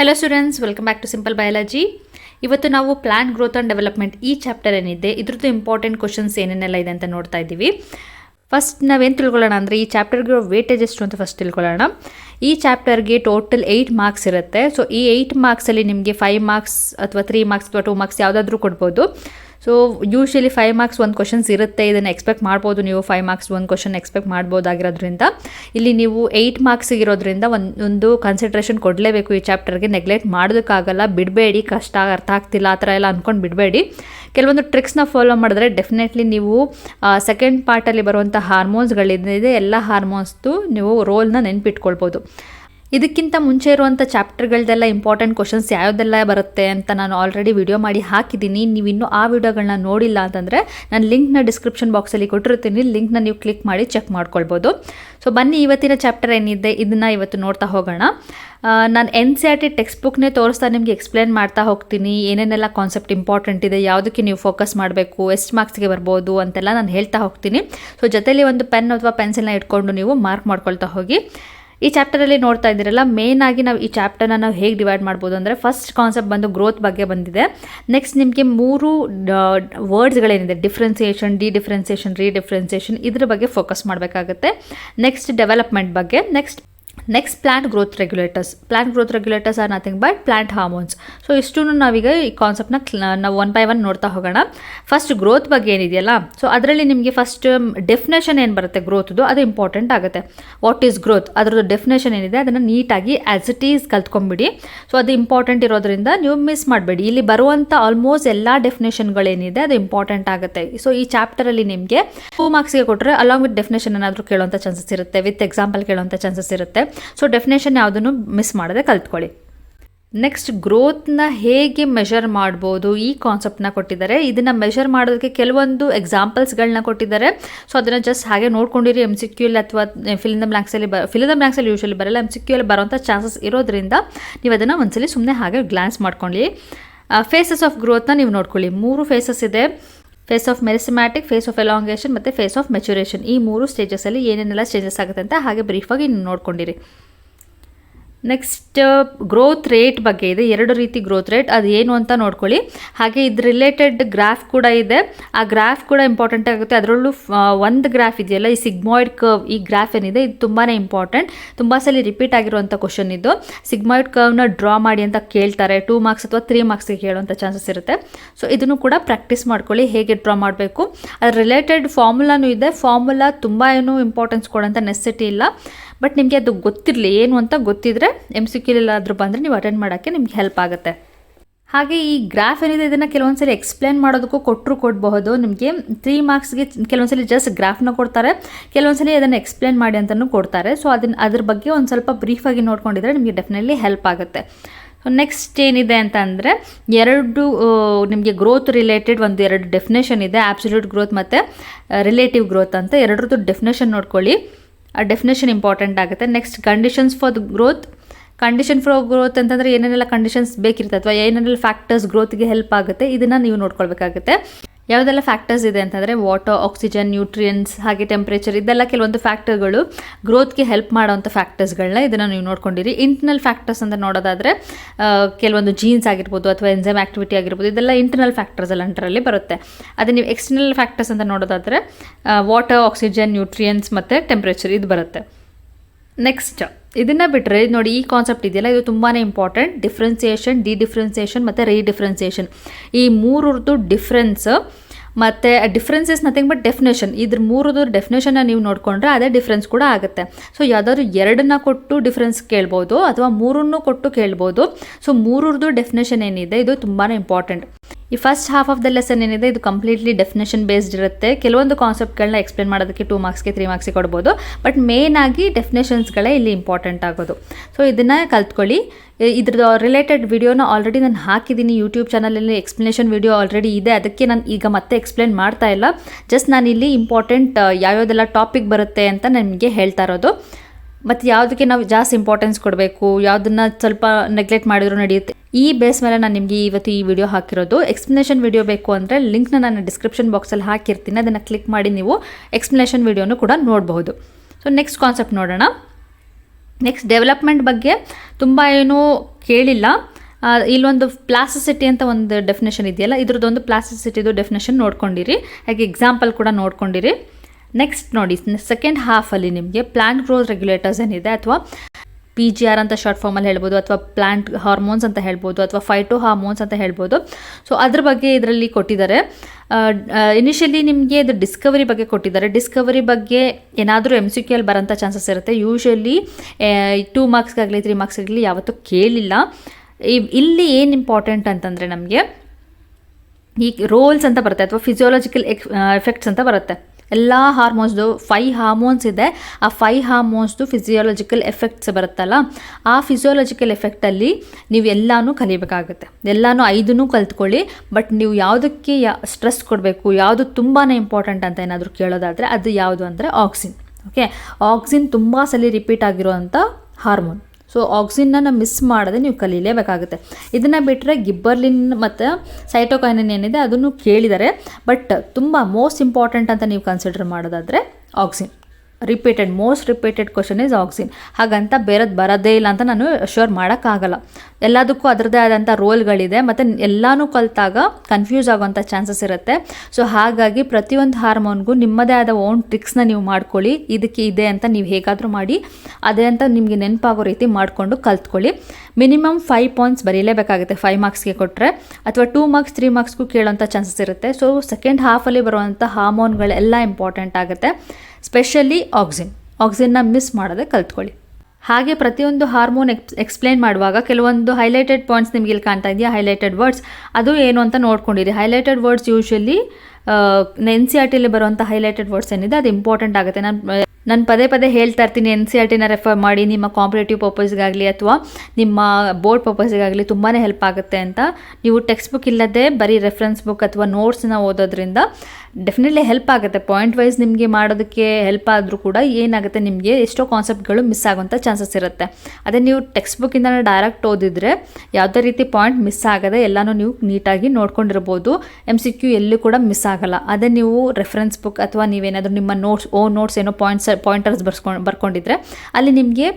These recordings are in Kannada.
Hello students welcome back to simple biology ಇವತ್ತು ನಾವು ಪ್ಲಾಂಟ್ ಗ್ರೋತ್ ಆ್ಯಂಡ್ ಡೆವಲಪ್ಮೆಂಟ್ ಈ ಚಾಪ್ಟರ್ ಏನಿದೆ, ಇದ್ರದ್ದು ಇಂಪಾರ್ಟೆಂಟ್ ಕ್ವಶನ್ಸ್ ಏನೇನೆಲ್ಲ ಇದೆ ಅಂತ ನೋಡ್ತಾ ಇದ್ದೀವಿ. ಫಸ್ಟ್ ನಾವೇನು ತಿಳ್ಕೊಳ್ಳೋಣ ಅಂದರೆ, ಈ ಚಾಪ್ಟರ್ಗೆ ವೇಟೇಜ್ ಎಷ್ಟು ಅಂತ ಫಸ್ಟ್ ತಿಳ್ಕೊಳ್ಳೋಣ. ಈ ಚಾಪ್ಟರ್ಗೆ ಟೋಟಲ್ ಏಯ್ಟ್ ಮಾರ್ಕ್ಸ್ ಇರುತ್ತೆ. ಸೊ ಈ ಏಯ್ಟ್ ಮಾರ್ಕ್ಸಲ್ಲಿ ನಿಮಗೆ ಫೈವ್ ಮಾರ್ಕ್ಸ್ ಅಥವಾ ತ್ರೀ ಮಾರ್ಕ್ಸ್ ಅಥವಾ ಟೂ ಮಾರ್ಕ್ಸ್ ಯಾವುದಾದ್ರೂ ಕೊಡ್ಬೋದು. ಸೊ ಯೂಶ್ವಲಿ ಫೈವ್ ಮಾರ್ಕ್ಸ್ ಒಂದು ಕ್ವಶನ್ಸ್ ಇರುತ್ತೆ. ಇದನ್ನು ಎಕ್ಸ್ಪೆಕ್ಟ್ ಮಾಡ್ಬೋದು ನೀವು. ಫೈವ್ ಮಾರ್ಕ್ಸ್ ಒಂದು ಕ್ವಶನ್ ಎಕ್ಸ್ಪೆಕ್ಟ್ ಮಾಡ್ಬೋದಾಗಿರೋದ್ರಿಂದ. ಇಲ್ಲಿ ನೀವು ಏಯ್ಟ್ ಮಾರ್ಕ್ಸ್ ಇರೋದ್ರಿಂದ ಒಂದು ಕನ್ಸಂಟ್ರೇಷನ್ ಕೊಡಲೇಬೇಕು ಈ ಚಾಪ್ಟರ್ಗೆ ನೆಗ್ಲೆಕ್ಟ್ ಮಾಡೋದಕ್ಕಾಗಲ್ಲ. ಬಿಡಬೇಡಿ. ಕಷ್ಟ, ಅರ್ಥ ಆಗ್ತಿಲ್ಲ. ಆ ಥರ ಎಲ್ಲ ಅಂದ್ಕೊಂಡು ಬಿಡಬೇಡಿ. ಕೆಲವೊಂದು ಟ್ರಿಕ್ಸ್ನ ಫಾಲೋ ಮಾಡಿದ್ರೆ ಡೆಫಿನೆಟ್ಲಿ ನೀವು ಸೆಕೆಂಡ್ ಪಾರ್ಟಲ್ಲಿ ಬರುವಂಥ ಹಾರ್ಮೋನ್ಸ್ಗಳಿದೆ ಎಲ್ಲ ಹಾರ್ಮೋನ್ಸ್ದು ನೀವು ರೋಲ್ನ ನೆನ್ಪಿಟ್ಕೊಳ್ಬೋದು. ಇದಕ್ಕಿಂತ ಮುಂಚೆ ಇರುವಂಥ ಚಾಪ್ಟರ್ಗಳದೆಲ್ಲ ಇಂಪಾರ್ಟೆಂಟ್ ಕ್ವಶನ್ಸ್ ಯಾವುದೆಲ್ಲ ಬರುತ್ತೆ ಅಂತ ನಾನು ಆಲ್ರೆಡಿ ವಿಡಿಯೋ ಮಾಡಿ ಹಾಕಿದ್ದೀನಿ. ನೀವು ಇನ್ನೂ ಆ ವಿಡಿಯೋಗಳನ್ನ ನೋಡಿಲ್ಲ ಅಂತಂದರೆ ನಾನು ಲಿಂಕ್ನ ಡಿಸ್ಕ್ರಿಪ್ಷನ್ ಬಾಕ್ಸಲ್ಲಿ ಕೊಟ್ಟಿರ್ತೀನಿ. ಲಿಂಕ್ನ ನೀವು ಕ್ಲಿಕ್ ಮಾಡಿ ಚೆಕ್ ಮಾಡ್ಕೊಳ್ಬೋದು. ಸೊ ಬನ್ನಿ ಇವತ್ತಿನ ಚಾಪ್ಟರ್ ಏನಿದೆ, ಇದನ್ನು ಇವತ್ತು ನೋಡ್ತಾ ಹೋಗೋಣ. ನಾನು N C R T text ಬುಕ್ನೇ ತೋರಿಸ್ತಾ ನಿಮಗೆ ಎಕ್ಸ್ಪ್ಲೇನ್ ಮಾಡ್ತಾ ಹೋಗ್ತೀನಿ. ಏನೇನೆಲ್ಲ ಕಾನ್ಸೆಪ್ಟ್ ಇಂಪಾರ್ಟೆಂಟ್ ಇದೆ, ಯಾವುದಕ್ಕೆ ನೀವು ಫೋಕಸ್ ಮಾಡಬೇಕು, ಎಷ್ಟು ಮಾರ್ಕ್ಸ್ಗೆ ಬರ್ಬೋದು ಅಂತೆಲ್ಲ ನಾನು ಹೇಳ್ತಾ ಹೋಗ್ತೀನಿ. ಸೊ ಜೊತೆಯಲ್ಲಿ ಒಂದು ಪೆನ್ ಅಥವಾ ಪೆನ್ಸಿಲ್ನ ಇಟ್ಕೊಂಡು ನೀವು ಮಾರ್ಕ್ ಮಾಡ್ಕೊಳ್ತಾ ಹೋಗಿ. ಈ ಚಾಪ್ಟರಲ್ಲಿ ನೋಡ್ತಾ ಇದ್ದೀರಲ್ಲ ಮೇನ್ ಆಗಿ ನಾವು ಈ ಚಾಪ್ಟರ್ನ ನಾವು ಹೇಗೆ ಡಿವೈಡ್ ಮಾಡ್ಬೋದು ಅಂದರೆ ಫಸ್ಟ್ ಕಾನ್ಸೆಪ್ಟ್ ಬಂದು ಗ್ರೋತ್ ಬಗ್ಗೆ ಬಂದಿದೆ. ನೆಕ್ಸ್ಟ್ ನಿಮಗೆ ಮೂರು ವರ್ಡ್ಸ್ಗಳೇನಿದೆ differentiation de differentiation re differentiation ಇದ್ರ ಬಗ್ಗೆ ಫೋಕಸ್ ಮಾಡಬೇಕಾಗುತ್ತೆ. ನೆಕ್ಸ್ಟ್ ಡೆವಲಪ್ಮೆಂಟ್ ಬಗ್ಗೆ next next plant growth regulators plant growth regulators are nothing but plant hormones so ಇಷ್ಟು ನಾವೀಗ ಈ ಕಾನ್ಸೆಪ್ಟ್ನ ನಾವು ಒನ್ ಬೈ ಒನ್ ನೋಡ್ತಾ ಹೋಗೋಣ. ಫಸ್ಟ್ ಗ್ರೋತ್ ಬಗ್ಗೆ ಏನಿದೆಯಲ್ಲ? ಸೊ ಅದರಲ್ಲಿ ನಿಮಗೆ ಫಸ್ಟ್ ಡೆಫಿನೇಷನ್ ಏನು ಬರುತ್ತೆ ಗ್ರೋತ್ದು ಅದು ಇಂಪಾರ್ಟೆಂಟ್ ಆಗುತ್ತೆ. ವಾಟ್ ಈಸ್ ಗ್ರೋತ್ ಅದರದ್ದು ಡೆಫಿನೇಷನ್ ಏನಿದೆ? ಅದನ್ನು ನೀಟಾಗಿ ಆ್ಯಸ್ ಇಟ್ ಈಸ್ ಕಲ್ತ್ಕೊಂಬಿಡಿ. ಸೊ ಅದು ಇಂಪಾರ್ಟೆಂಟ್ ಇರೋದ್ರಿಂದ ನೀವು ಮಿಸ್ ಮಾಡಬೇಡಿ. ಇಲ್ಲಿ ಬರುವಂಥ ಆಲ್ಮೋಸ್ಟ್ ಎಲ್ಲ ಡೆಫಿನೇಷನ್ಗಳೇನಿದೆ ಅದು ಇಂಪಾರ್ಟೆಂಟ್ ಆಗುತ್ತೆ. ಸೊ ಈ ಚಾಪ್ಟರಲ್ಲಿ ನಿಮಗೆ ಟೂ ಮಾರ್ಕ್ಸ್ಗೆ ಕೊಟ್ಟರೆ ಅಲಾಂಗ್ ವಿತ್ ಡೆಫಿನೇಷನ್ ಏನಾದರೂ ಕೇಳುವಂಥ ಚಾನ್ಸಸ್ ಇರುತ್ತೆ. ವಿತ್ ಎಕ್ಸಾಂಪಲ್ ಕೇಳುವಂಥ ಚಾನ್ಸಸ್ ಇರುತ್ತೆ. ಸೊ ಡೆಫಿನೇಷನ್ ಯಾವುದನ್ನು ಮಿಸ್ ಮಾಡದೆ ಕಲ್ತ್ಕೊಳ್ಳಿ. ನೆಕ್ಸ್ಟ್ ಗ್ರೋತ್ನ ಹೇಗೆ ಮೆಷರ್ ಮಾಡ್ಬೋದು? ಈ ಕಾನ್ಸೆಪ್ಟ್ನ ಕೊಟ್ಟಿದ್ದಾರೆ. ಇದನ್ನು ಮೆಷರ್ ಮಾಡೋದಕ್ಕೆ ಕೆಲವೊಂದು ಎಕ್ಸಾಂಪಲ್ಸ್ಗಳನ್ನ ಕೊಟ್ಟಿದ್ದಾರೆ. ಸೊ ಅದನ್ನು ಜಸ್ಟ್ ಹಾಗೆ ನೋಡ್ಕೊಂಡಿರಿ ಎಂ ಸಿ ಕ್ಯೂಲ್ ಅಥವಾ ಫಿಲಿಂದ ಬ್ಲ್ಯಾಂಕ್ಸಲ್ಲಿ ಬ ಫಿಲಿಂದ ಬ್ಲ್ಯಾಂಕ್ಸಲ್ಲಿ ಯೂಶಲಿ ಬರಲ್ಲ. ಎಂ ಸಿ ಕ್ಯೂಲ್ ಬರೋಂಥ ಚಾನ್ಸಸ್ ಇರೋದ್ರಿಂದ ನೀವು ಅದನ್ನು ಒಂದ್ಸಲಿ ಸುಮ್ಮನೆ ಹಾಗೆ ಗ್ಲಾನ್ಸ್ ಮಾಡ್ಕೊಳ್ಳಿ. ಫೇಸಸ್ ಆಫ್ ಗ್ರೋತ್ನ ನೀವು ನೋಡ್ಕೊಳ್ಳಿ. ಮೂರು ಫೇಸಸ್ ಇದೆ. Phase of meristematic phase of elongation ಮತ್ತು ಫೇಸ್ ಆಫ್ ಮೆಚುರೇಷನ್ ಈ ಮೂರು ಸ್ಟೇಜಸಲ್ಲಿ ಏನೇನೆಲ್ಲ ಸ್ಟೇಜಸ್ ಆಗುತ್ತೆ ಅಂತ ಹಾಗೆ ಬ್ರೀಫಾಗಿ ನೋಡ್ಕೊಂಡಿರಿ. ನೆಕ್ಸ್ಟ್ ಗ್ರೋತ್ ರೇಟ್ ಬಗ್ಗೆ ಇದೆ. ಎರಡು ರೀತಿ ಗ್ರೋತ್ ರೇಟ್ ಅದು ಏನು ಅಂತ ನೋಡ್ಕೊಳ್ಳಿ. ಹಾಗೆ ಇದು ರಿಲೇಟೆಡ್ ಗ್ರಾಫ್ ಕೂಡ ಇದೆ. ಆ ಗ್ರಾಫ್ ಕೂಡ ಇಂಪಾರ್ಟೆಂಟ್ ಆಗುತ್ತೆ. ಅದರಲ್ಲೂ ಒಂದು ಗ್ರಾಫ್ ಇದೆಯಲ್ಲ, ಈ ಸಿಗ್ಮಾಯ್ಡ್ ಕರ್ವ್ ಈ ಗ್ರಾಫ್ ಏನಿದೆ, ಇದು ತುಂಬಾ ಇಂಪಾರ್ಟೆಂಟ್ ತುಂಬ ಸಲ ರಿಪೀಟ್ ಆಗಿರುವಂಥ ಕ್ವಶನ್ ಇದು. ಸಿಗ್ಮಾಯ್ಡ್ ಕರ್ವ್ನ ಡ್ರಾ ಮಾಡಿ ಅಂತ ಕೇಳ್ತಾರೆ. ಟೂ ಮಾರ್ಕ್ಸ್ ಅಥವಾ ತ್ರೀ ಮಾರ್ಕ್ಸ್ಗೆ ಕೇಳುವಂಥ ಚಾನ್ಸಸ್ ಇರುತ್ತೆ. ಸೊ ಇದನ್ನು ಕೂಡ ಪ್ರಾಕ್ಟೀಸ್ ಮಾಡ್ಕೊಳ್ಳಿ. ಹೇಗೆ ಡ್ರಾ ಮಾಡಬೇಕು. ಅದ್ರ ರಿಲೇಟೆಡ್ ಫಾರ್ಮುಲಾನು ಇದೆ. ಫಾರ್ಮುಲಾ ತುಂಬ ಏನು ಇಂಪಾರ್ಟೆನ್ಸ್ ಕೊಡೋಂಥ ನೆಸೆಸಿಟಿ ಇಲ್ಲ. ಬಟ್ ನಿಮಗೆ ಅದು ಗೊತ್ತಿರಲಿ, ಏನು ಅಂತ ಗೊತ್ತಿದ್ರೆ ಎಂ ಸಿ ಕ್ಯೂಲೆಲ್ಲಾದರೂ ಬಂದರೆ ನೀವು ಅಟೆಂಡ್ ಮಾಡೋಕ್ಕೆ ನಿಮ್ಗೆ ಹೆಲ್ಪ್ ಆಗುತ್ತೆ. ಹಾಗೆ ಈ ಗ್ರಾಫ್ ಏನಿದೆ, ಇದನ್ನು ಕೆಲವೊಂದ್ಸಲಿ ಎಕ್ಸ್ಪ್ಲೇನ್ ಮಾಡೋದಕ್ಕೂ ಕೊಟ್ಟರು ಕೊಡಬಹುದು. ನಿಮಗೆ ತ್ರೀ ಮಾರ್ಕ್ಸ್ಗೆ ಕೆಲವೊಂದ್ಸಲಿ ಜಸ್ಟ್ ಗ್ರಾಫ್ನ ಕೊಡ್ತಾರೆ. ಕೆಲವೊಂದ್ಸಲಿ ಅದನ್ನು ಎಕ್ಸ್ಪ್ಲೇನ್ ಮಾಡಿ ಅಂತಲೂ ಕೊಡ್ತಾರೆ. ಸೊ ಅದನ್ನು ಅದ್ರ ಬಗ್ಗೆ ಒಂದು ಸ್ವಲ್ಪ ಬ್ರೀಫಾಗಿ ನೋಡ್ಕೊಂಡಿದ್ರೆ ನಿಮಗೆ ಡೆಫಿನೆಟ್ಲಿ ಹೆಲ್ಪ್ ಆಗುತ್ತೆ. ನೆಕ್ಸ್ಟ್ ಏನಿದೆ ಅಂತ ಅಂದರೆ ಎರಡು ನಿಮಗೆ ಗ್ರೋತ್ ರಿಲೇಟೆಡ್ ಒಂದು ಎರಡು ಡೆಫಿನೇಷನ್ ಇದೆ. ಆಬ್ಸಲ್ಯೂಟ್ ಗ್ರೋತ್ ಮತ್ತು ರಿಲೇಟಿವ್ ಗ್ರೋತ್ ಅಂತ ಎರಡರದ್ದು ಡೆಫಿನೇಷನ್ ನೋಡ್ಕೊಳ್ಳಿ. ಆ ಡೆಫಿನೇಷನ್ ಇಂಪಾರ್ಟೆಂಟ್ ಆಗುತ್ತೆ. Next conditions for the growth condition for growth ಅಂತಂದರೆ ಏನೇನೆಲ್ಲ ಕಂಡೀಷನ್ಸ್ ಬೇಕಿರುತ್ತೆ? ಅಥವಾ ಏನೇನೆಲ್ಲ ಫ್ಯಾಕ್ಟರ್ಸ್ ಗ್ರೋತ್ಗೆ ಹೆಲ್ಪ್ ಆಗುತ್ತೆ? ಇದನ್ನು ನೀವು ನೋಡ್ಕೊಳ್ಬೇಕಾಗುತ್ತೆ. ಯಾವುದೆಲ್ಲ ಫ್ಯಾಕ್ಟರ್ಸ್ ಇದೆ ಅಂತಂದರೆ ವಾಟರ್ ಆಕ್ಸಿಜನ್ ನ್ಯೂಟ್ರಿಯನ್ಸ್ ಹಾಗೆ ಟೆಂಪ್ರೇಚರ್ ಇದೆಲ್ಲ ಕೆಲವೊಂದು ಫ್ಯಾಕ್ಟರ್ಗಳು ಗ್ರೋತ್ಗೆ ಹೆಲ್ಪ್ ಮಾಡೋವಂಥ ಫ್ಯಾಕ್ಟರ್ಸ್ಗಳನ್ನ ಇದನ್ನು ನೀವು ನೋಡ್ಕೊಂಡಿರಿ. ಇಂಟರ್ನಲ್ ಫ್ಯಾಕ್ಟರ್ಸ್ ಅಂತ ನೋಡೋದಾದರೆ ಕೆಲವೊಂದು ಜೀನ್ಸ್ ಆಗಿರ್ಬೋದು ಅಥವಾ ಎಂಜೈಮ್ ಆಕ್ಟಿವಿಟಿ ಆಗಿರ್ಬೋದು, ಇದೆಲ್ಲ ಇಂಟರ್ನಲ್ ಫ್ಯಾಕ್ಟರ್ಸ್ ಎಲ್ಲ ಅಂಟರಲ್ಲಿ ಬರುತ್ತೆ. ಅದೇ ನೀವು ಎಕ್ಸ್ಟರ್ನಲ್ ಫ್ಯಾಕ್ಟರ್ಸ್ ಅಂತ ನೋಡೋದಾದರೆ ವಾಟರ್ ಆಕ್ಸಿಜನ್ ನ್ಯೂಟ್ರಿಯನ್ಸ್ ಮತ್ತು ಟೆಂಪ್ರೇಚರ್ ಇದು ಬರುತ್ತೆ. ನೆಕ್ಸ್ಟ್ ಇದನ್ನು ಬಿಟ್ಟರೆ ನೋಡಿ ಈ ಕಾನ್ಸೆಪ್ಟ್ ಇದೆಯಲ್ಲ, ಇದು ತುಂಬಾ ಇಂಪಾರ್ಟೆಂಟ್ ಡಿಫ್ರೆನ್ಸಿಯೇಷನ್ ಡಿ ಡಿಫ್ರೆನ್ಸಿಯೇಷನ್ ಮತ್ತು ರೀಡಿಫ್ರೆನ್ಸಿಯೇಷನ್ ಈ ಮೂರರದ್ದು ಡಿಫ್ರೆನ್ಸ್ ಮತ್ತು difference is nothing but definition ಇದ್ರ ಮೂರದ್ರ ಡೆಫಿನೇಷನ್ನ ನೀವು ನೋಡಿಕೊಂಡ್ರೆ ಅದೇ ಡಿಫ್ರೆನ್ಸ್ ಕೂಡ ಆಗುತ್ತೆ. ಸೊ ಯಾವುದಾದ್ರು ಎರಡನ್ನ ಕೊಟ್ಟು ಡಿಫ್ರೆನ್ಸ್ ಕೇಳ್ಬೋದು ಅಥವಾ ಮೂರನ್ನು ಕೊಟ್ಟು ಕೇಳ್ಬೋದು. ಸೊ ಮೂರರದು ಡೆಫಿನೇಷನ್ ಏನಿದೆ, ಇದು ತುಂಬಾ ಇಂಪಾರ್ಟೆಂಟ್ ಈ first half of the lesson ಏನಿದೆ, ಇದು ಕಂಪ್ಲೀಟ್ಲಿ ಡೆಫಿನೇಷನ್ ಬೇಸ್ಡ್ ಇರುತ್ತೆ. ಕೆಲವೊಂದು ಕಾನ್ಸೆಪ್ಟ್ಗಳನ್ನ ಎಕ್ಸ್ಪ್ಲೇನ್ ಮಾಡೋದಕ್ಕೆ ಟೂ ಮಾರ್ಕ್ಸ್ಗೆ ತ್ರೀ ಮಾರ್ಕ್ಸ್ಗೆ ಕೊಡ್ಬೋದು. ಬಟ್ ಮೇನ್ ಆಗಿ ಡೆಫಿನೇಷನ್ಸ್ಗಳೇ ಇಲ್ಲಿ ಇಂಪಾರ್ಟೆಂಟ್ ಆಗೋದು. ಸೊ ಇದನ್ನ ಕಲ್ತ್ಕೊಳ್ಳಿ. ಇದ್ರದ್ದು ರಿಲೇಟೆಡ್ ವಿಡಿಯೋನ ಆಲ್ರೆಡಿ ನಾನು ಹಾಕಿದ್ದೀನಿ ಯೂಟ್ಯೂಬ್ ಚಾನಲಲ್ಲಿ ಎಕ್ಸ್ಪ್ಲನೇಷನ್ ವಿಡಿಯೋ ಆಲ್ರೆಡಿ ಇದೆ. ಅದಕ್ಕೆ ನಾನು ಈಗ ಮತ್ತೆ ಎಕ್ಸ್ಪ್ಲೇನ್ ಮಾಡ್ತಾ ಇಲ್ಲ. ಜಸ್ಟ್ ನಾನು ಇಲ್ಲಿ ಇಂಪಾರ್ಟೆಂಟ್ ಯಾವ್ಯಾವುದೆಲ್ಲ ಟಾಪಿಕ್ ಬರುತ್ತೆ ಅಂತ ನನಗೆ ಹೇಳ್ತಾ ಇರೋದು. ಮತ್ತು ಯಾವುದಕ್ಕೆ ನಾವು ಜಾಸ್ತಿ ಇಂಪಾರ್ಟೆನ್ಸ್ ಕೊಡಬೇಕು? ಯಾವುದನ್ನ ಸ್ವಲ್ಪ ನೆಗ್ಲೆಕ್ಟ್ ಮಾಡಿದ್ರು ನಡೆಯುತ್ತೆ? ಈ ಬೇಸ್ ಮೇಲೆ ನಾನು ನಿಮಗೆ ಇವತ್ತು ಈ ವಿಡಿಯೋ ಹಾಕಿರೋದು. ಎಕ್ಸ್ಪ್ಲನೇಷನ್ ವಿಡಿಯೋ ಬೇಕು ಅಂದರೆ ಲಿಂಕ್ನ ನಾನು ಡಿಸ್ಕ್ರಿಪ್ಷನ್ ಬಾಕ್ಸಲ್ಲಿ ಹಾಕಿರ್ತೀನಿ. ಅದನ್ನು ಕ್ಲಿಕ್ ಮಾಡಿ ನೀವು ಎಕ್ಸ್ಪ್ಲನೇಷನ್ ವಿಡಿಯೋನು ಕೂಡ ನೋಡಬಹುದು. ಸೊ ನೆಕ್ಸ್ಟ್ ಕಾನ್ಸೆಪ್ಟ್ ನೋಡೋಣ. ನೆಕ್ಸ್ಟ್ ಡೆವಲಪ್ಮೆಂಟ್ ಬಗ್ಗೆ ತುಂಬ ಏನೂ ಕೇಳಿಲ್ಲ. ಇಲ್ಲೊಂದು ಪ್ಲಾಸ್ಟಿಸಿಟಿ ಅಂತ ಒಂದು ಡೆಫಿನೇಷನ್ ಇದೆಯಲ್ಲ, ಇದ್ರದ್ದೊಂದು ಪ್ಲಾಸ್ಟಿಸಿಟಿದು ಡೆಫಿನೇಷನ್ ನೋಡ್ಕೊಂಡಿರಿ. ಹಾಗೆ ಎಕ್ಸಾಂಪಲ್ ಕೂಡ ನೋಡ್ಕೊಂಡಿರಿ. ನೆಕ್ಸ್ಟ್ ನೋಡಿ ಸೆಕೆಂಡ್ ಹಾಫಲ್ಲಿ ನಿಮಗೆ ಪ್ಲಾಂಟ್ ಗ್ರೋತ್ ರೆಗ್ಯುಲೇಟರ್ಸ್ ಏನಿದೆ ಅಥವಾ ಪಿ ಜಿ ಆರ್ ಅಂತ ಶಾರ್ಟ್ ಫಾರ್ಮಲ್ಲಿ ಹೇಳ್ಬೋದು ಅಥವಾ ಪ್ಲಾಂಟ್ ಹಾರ್ಮೋನ್ಸ್ ಅಂತ ಹೇಳ್ಬೋದು ಅಥವಾ ಫೈಟೋ ಹಾರ್ಮೋನ್ಸ್ ಅಂತ ಹೇಳ್ಬೋದು. ಸೊ ಅದ್ರ ಬಗ್ಗೆ ಇದರಲ್ಲಿ ಕೊಟ್ಟಿದ್ದಾರೆ. ಇನಿಷಿಯಲಿ ನಿಮಗೆ ಇದು ಡಿಸ್ಕವರಿ ಬಗ್ಗೆ ಕೊಟ್ಟಿದ್ದಾರೆ. ಡಿಸ್ಕವರಿ ಬಗ್ಗೆ ಏನಾದರೂ ಎಂ ಸಿ ಕ್ಯೂ ಅಲ್ಲಿ ಬರೋಂಥ ಚಾನ್ಸಸ್ ಇರುತ್ತೆ. ಯೂಶ್ವಲಿ ಟೂ ಮಾರ್ಕ್ಸ್ಗಾಗಲಿ ತ್ರೀ ಮಾರ್ಕ್ಸ್ಗಾಗಲಿ ಯಾವತ್ತೂ ಕೇಳಿಲ್ಲ. ಇಲ್ಲಿ ಏನು ಇಂಪಾರ್ಟೆಂಟ್ ಅಂತಂದರೆ ನಮಗೆ ಈ ರೋಲ್ಸ್ ಅಂತ ಬರುತ್ತೆ ಅಥವಾ ಫಿಸಿಯೋಲಾಜಿಕಲ್ ಎಕ್ಸ್ ಎಫೆಕ್ಟ್ಸ್ ಅಂತ ಬರುತ್ತೆ. ಎಲ್ಲ ಹಾರ್ಮೋನ್ಸ್ದು ಫೈ ಹಾರ್ಮೋನ್ಸ್ ಇದೆ. ಆ ಫೈ ಹಾರ್ಮೋನ್ಸ್ದು ಫಿಸಿಯೋಲಾಜಿಕಲ್ ಎಫೆಕ್ಟ್ಸ್ ಬರುತ್ತಲ್ಲ, ಆ ಫಿಸಿಯೋಲಾಜಿಕಲ್ ಎಫೆಕ್ಟಲ್ಲಿ ನೀವು ಎಲ್ಲನೂ ಕಲಿಬೇಕಾಗುತ್ತೆ. ಎಲ್ಲನೂ ಐದನ್ನೂ ಕಲ್ತ್ಕೊಳ್ಳಿ ಬಟ್ ನೀವು ಯಾವುದಕ್ಕೆ ಯಾ ಸ್ಟ್ರೆಸ್ ಕೊಡಬೇಕು, ಯಾವುದು ತುಂಬಾ ಇಂಪಾರ್ಟೆಂಟ್ ಅಂತ ಏನಾದರೂ ಕೇಳೋದಾದರೆ ಅದು ಯಾವುದು ಅಂದರೆ ಆಕ್ಸಿನ್ ಓಕೆ ಆಕ್ಸಿನ್ ತುಂಬ ಸಲ ರಿಪೀಟ್ ಆಗಿರುವಂಥ ಹಾರ್ಮೋನ್ ಸೊ ಆಕ್ಸಿನ್ನ ಮಿಸ್ ಮಾಡದೆ ನೀವು ಕಲೀಲೇಬೇಕಾಗುತ್ತೆ. ಇದನ್ನು ಬಿಟ್ಟರೆ ಗಿಬ್ಬರ್ಲಿನ್ ಮತ್ತು ಸೈಟೋಕೈನಿನ್ ಏನಿದೆ, ಅದನ್ನು ಕೇಳಿದ್ದಾರೆ ಬಟ್ ತುಂಬ ಮೋಸ್ಟ್ ಇಂಪಾರ್ಟೆಂಟ್ ಅಂತ ನೀವು ಕನ್ಸಿಡರ್ ಮಾಡೋದಾದರೆ auxin repeated most repeated question is auxin ಹಾಗಂತ ಬೇರೆದು ಬರೋದೇ ಇಲ್ಲ ಅಂತ ನಾನು ಶೋರ್ ಮಾಡೋಕ್ಕಾಗಲ್ಲ. ಎಲ್ಲದಕ್ಕೂ ಅದರದ್ದೇ ಆದಂಥ ರೋಲ್ಗಳಿದೆ ಮತ್ತು ಎಲ್ಲನೂ ಕಲಿತಾಗ ಕನ್ಫ್ಯೂಸ್ ಆಗೋವಂಥ ಚಾನ್ಸಸ್ ಇರುತ್ತೆ. ಸೊ ಹಾಗಾಗಿ ಪ್ರತಿಯೊಂದು ಹಾರ್ಮೋನ್ಗೂ ನಿಮ್ಮದೇ ಆದ ಓನ್ ಟ್ರಿಕ್ಸ್ನ ನೀವು ಮಾಡ್ಕೊಳ್ಳಿ. ಇದಕ್ಕೆ ಇದೆ ಅಂತ ನೀವು ಹೇಗಾದರೂ ಮಾಡಿ, ಅದೇ ಅಂತ ನಿಮಗೆ ನೆನಪಾಗೋ ರೀತಿ ಮಾಡಿಕೊಂಡು ಕಲ್ತ್ಕೊಳ್ಳಿ. ಮಿನಿಮಮ್ ಫೈವ್ ಪಾಯಿಂಟ್ಸ್ ಬರೀಲೇಬೇಕಾಗುತ್ತೆ ಫೈವ್ ಮಾರ್ಕ್ಸ್ಗೆ ಕೊಟ್ಟರೆ ಅಥವಾ ಟೂ ಮಾರ್ಕ್ಸ್ ತ್ರೀ ಮಾರ್ಕ್ಸ್ಗೂ ಕೇಳೋಂಥ ಚಾನ್ಸಸ್ ಇರುತ್ತೆ. ಸೊ ಸೆಕೆಂಡ್ ಹಾಫಲ್ಲಿ ಬರುವಂಥ ಹಾರ್ಮೋನ್ಗಳೆಲ್ಲ ಇಂಪಾರ್ಟೆಂಟ್ ಆಗುತ್ತೆ. ಸ್ಪೆಷಲಿ ಆಕ್ಸಿನ್ ಆಕ್ಸಿನ್ನ ಮಿಸ್ ಮಾಡೋದೇ ಕಲ್ತ್ಕೊಳ್ಳಿ. ಹಾಗೆ ಪ್ರತಿಯೊಂದು ಹಾರ್ಮೋನ್ ಎಕ್ಸ್ ಎಕ್ಸ್ಪ್ಲೇನ್ ಮಾಡುವಾಗ ಕೆಲವೊಂದು ಹೈಲೈಟೆಡ್ ಪಾಯಿಂಟ್ಸ್ ನಿಮಗೆ ಇಲ್ಲಿ ಕಾಣ್ತಾ ಇದೆಯಾ? ಹೈಲೈಟೆಡ್ ವರ್ಡ್ಸ್ ಅದು ಏನು ಅಂತ ನೋಡ್ಕೊಂಡಿರಿ. Highlighted words usually N C R ಟಿಲಿ ಬರುವಂಥ ಹೈಲೈಟೆಡ್ ವರ್ಡ್ಸ್ ಏನಿದೆ, ಅದು ಇಂಪಾರ್ಟೆಂಟ್ ಆಗುತ್ತೆ. ನಾನು ನಾನು ಪದೇ ಪದೇ ಹೇಳ್ತಾ ಇರ್ತೀನಿ ಎನ್ ಸಿ ಆರ್ ಟಿನ ರೆಫರ್ ಮಾಡಿ, ನಿಮ್ಮ ಕಾಂಪಿಟೇಟಿವ್ ಪರ್ಪಸ್ಗಾಗಲಿ ಅಥವಾ ನಿಮ್ಮ ಬೋರ್ಡ್ ಪರ್ಪಸ್ಗಾಗಲಿ ತುಂಬಾ ಹೆಲ್ಪ್ ಆಗುತ್ತೆ ಅಂತ. ನೀವು ಟೆಕ್ಸ್ಟ್ ಬುಕ್ ಇಲ್ಲದೆ ಬರೀ ರೆಫರೆನ್ಸ್ ಬುಕ್ ಅಥವಾ ನೋಟ್ಸ್ನ ಓದೋದ್ರಿಂದ ಡೆಫಿನೆಟ್ಲಿ ಹೆಲ್ಪ್ ಆಗುತ್ತೆ. ಪಾಯಿಂಟ್ ವೈಸ್ ನಿಮಗೆ ಮಾಡೋದಕ್ಕೆ ಹೆಲ್ಪ್ ಆದರೂ ಕೂಡ ಏನಾಗುತ್ತೆ, ನಿಮಗೆ ಎಷ್ಟೋ ಕಾನ್ಸೆಪ್ಟ್ಗಳು ಮಿಸ್ ಆಗೋಂಥ ಚಾನ್ಸಸ್ ಇರುತ್ತೆ. ಅದೇ ನೀವು ಟೆಕ್ಸ್ಟ್ ಬುಕ್ಕಿಂದ ಡೈರೆಕ್ಟ್ ಓದಿದ್ರೆ ಯಾವುದೇ ರೀತಿ ಪಾಯಿಂಟ್ ಮಿಸ್ ಆಗದೆ ಎಲ್ಲನೂ ನೀವು ನೀಟಾಗಿ ನೋಡ್ಕೊಂಡಿರ್ಬೋದು. ಎಂ ಸಿ ಕ್ಯೂ ಎಲ್ಲೂ ಕೂಡ ಮಿಸ್ ಆಗಲ್ಲ. ಅದೇ ನೀವು ರೆಫರೆನ್ಸ್ ಬುಕ್ ಅಥವಾ ನೀವೇನಾದರೂ ನಿಮ್ಮ ನೋಟ್ಸ್ ಓ ನೋಟ್ಸ್ ಏನೋ ಪಾಯಿಂಟ್ಸ್ ಪಾಯಿಂಟರ್ಸ್ ಬರ್ಸ್ಕೊಂಡು, ಬರ್ಕೊಂಡಿದ್ರೆ ಅಲ್ಲಿ ನಿಮಗೆ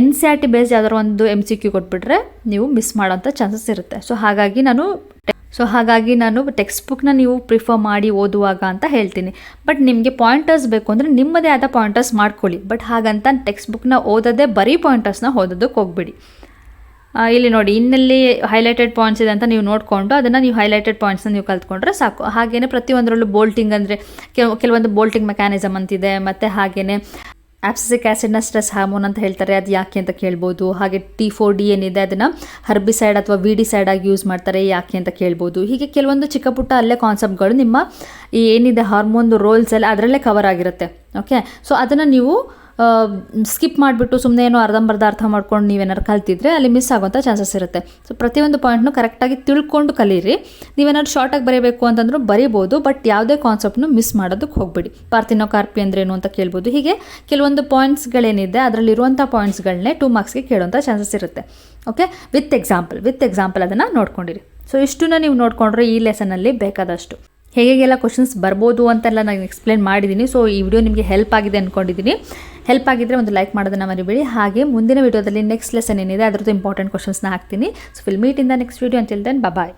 N C R T base ಯಾವ್ದಾದ್ರು ಒಂದು ಎಂ ಸಿ ಕ್ಯೂ ಕೊಟ್ಬಿಟ್ರೆ ನೀವು ಮಿಸ್ ಮಾಡೋಂಥ ಚಾನ್ಸಸ್ ಇರುತ್ತೆ. ಸೊ ಹಾಗಾಗಿ ನಾನು ಸೊ ಹಾಗಾಗಿ ನಾನು ಟೆಕ್ಸ್ಟ್ ಬುಕ್ನ ನೀವು ಪ್ರಿಫರ್ ಮಾಡಿ ಓದುವಾಗ ಅಂತ ಹೇಳ್ತೀನಿ. ಬಟ್ ನಿಮಗೆ ಪಾಯಿಂಟರ್ಸ್ ಬೇಕು ಅಂದರೆ ನಿಮ್ಮದೇ ಆದ ಪಾಯಿಂಟರ್ಸ್ ಮಾಡ್ಕೊಳ್ಳಿ. ಬಟ್ ಹಾಗಂತ ಟೆಕ್ಸ್ಟ್ ಬುಕ್ನ ಓದೋದೇ ಬರೀ ಪಾಯಿಂಟರ್ಸ್ನ ಓದೋದಕ್ಕೆ ಹೋಗ್ಬಿಡಿ. ಇಲ್ಲಿ ನೋಡಿ, ಇನ್ನಲ್ಲಿ ಹೈಲೈಟೆಡ್ ಪಾಯಿಂಟ್ಸ್ ಇದೆ ಅಂತ ನೀವು ನೋಡಿಕೊಂಡು ಅದನ್ನು ನೀವು ಹೈಲೈಟೆಡ್ ಪಾಯಿಂಟ್ಸ್ನ ನೀವು ಕಲ್ತ್ಕೊಂಡ್ರೆ ಸಾಕು. ಹಾಗೆಯೇ ಪ್ರತಿಯೊಂದರಲ್ಲೂ ಬೋಲ್ಟಿಂಗ್ ಅಂದರೆ ಕೆಲ, ಕೆಲವೊಂದು ಬೋಲ್ಟಿಂಗ್ ಮೆಕ್ಯಾನಿಸಮ್ ಅಂತಿದೆ, ಮತ್ತು ಹಾಗೆಯೇ ಆಪ್ಸಿಕ್ ಆ್ಯಸಿಡ್ನ ಸ್ಟ್ರೆಸ್ ಹಾರ್ಮೋನ್ ಅಂತ ಹೇಳ್ತಾರೆ, ಅದು ಯಾಕೆ ಅಂತ ಕೇಳ್ಬೋದು. ಹಾಗೆ ಟಿ ಫೋರ್ ಡಿ ಏನಿದೆ, ಅದನ್ನು ಹರ್ಬಿಸೈಡ್ ಅಥವಾ ವಿಡಿಸೈಡ್ ಆಗಿ ಯೂಸ್ ಮಾಡ್ತಾರೆ, ಯಾಕೆ ಅಂತ ಕೇಳ್ಬೋದು. ಹೀಗೆ ಕೆಲವೊಂದು ಚಿಕ್ಕ ಪುಟ್ಟ ಅಲ್ಲೇ ಕಾನ್ಸೆಪ್ಟ್ಗಳು ನಿಮ್ಮ ಏನಿದೆ ಹಾರ್ಮೋನ್ ರೋಲ್ಸ್ ಎಲ್ಲ ಅದರಲ್ಲೇ ಕವರ್ ಆಗಿರುತ್ತೆ ಓಕೆ ಸೊ ಅದನ್ನು ನೀವು ಸ್ಕಿಪ್ ಮಾಡಿಬಿಟ್ಟು ಸುಮ್ಮನೆ ಏನೋ ಅರ್ಧಂಬರ್ಧ ಅರ್ಥ ಮಾಡ್ಕೊಂಡು ನೀವೇನಾದ್ರು ಕಲ್ತಿದ್ರೆ ಅಲ್ಲಿ ಮಿಸ್ ಆಗೋಂಥ ಚಾನ್ಸಸ್ ಇರುತ್ತೆ. ಸೊ ಪ್ರತಿಯೊಂದು ಪಾಯಿಂಟ್ನು ಕರೆಕ್ಟಾಗಿ ತಿಳ್ಕೊಂಡು ಕಲೀರಿ. ನೀವೇನಾದ್ರು ಶಾರ್ಟಾಗಿ ಬರೀಬೇಕು ಅಂತಂದ್ರೂ ಬರೀಬೋದು ಬಟ್ ಯಾವುದೇ ಕಾನ್ಸೆಪ್ಟ್ನು ಮಿಸ್ ಮಾಡೋದಕ್ಕೆ ಹೋಗ್ಬೇಡಿ. ಪಾರ್ಥಿನೋ ಕಾರ್ಪಿ ಅಂದ್ರೇನು ಅಂತ ಕೇಳ್ಬೋದು. ಹೀಗೆ ಕೆಲವೊಂದು ಪಾಯಿಂಟ್ಸ್ಗಳೇನಿದೆ ಅದರಲ್ಲಿರುವಂಥ ಪಾಯಿಂಟ್ಸ್ಗಳನ್ನೇ ಟೂ ಮಾರ್ಕ್ಸ್ಗೆ ಕೇಳುವಂಥ ಚಾನ್ಸಸ್ ಇರುತ್ತೆ. Okay with example with example ಅದನ್ನು ನೋಡ್ಕೊಂಡಿರಿ. ಸೊ ಇಷ್ಟನ್ನ ನೀವು ನೋಡಿಕೊಂಡ್ರೆ ಈ ಲೆಸನಲ್ಲಿ ಬೇಕಾದಷ್ಟು. ಹೇಗೆಲ್ಲ ಕ್ವಶನ್ಸ್ ಬರ್ಬೋದು ಅಂತೆಲ್ಲ ನಾನು ಎಕ್ಸ್ಪ್ಲೇನ್ ಮಾಡಿದ್ದೀನಿ ಸೊ ಈ ವಿಡಿಯೋ ನಿಮಗೆ ಹೆಲ್ಪ್ ಆಗಿದೆ ಅಂದ್ಕೊಂಡಿದ್ದೀನಿ ಹೆಲ್ಪ್ ಆಗಿದ್ದರೆ ಒಂದು ಲೈಕ್ ಮಾಡೋದನ್ನು ಮರಿಬೇಡಿ. ಹಾಗೆ ಮುಂದಿನ ವಿಡಿಯೋದಲ್ಲಿ ನೆಕ್ಸ್ಟ್ ಲೆಸನ್ ಏನಿದೆ, ಅದರದ್ದು ಇಂಪಾರ್ಟೆಂಟ್ ಕ್ವಶನ್ಸ್ನ ಹಾಕ್ತೀನಿ. So will meet in next video until then bye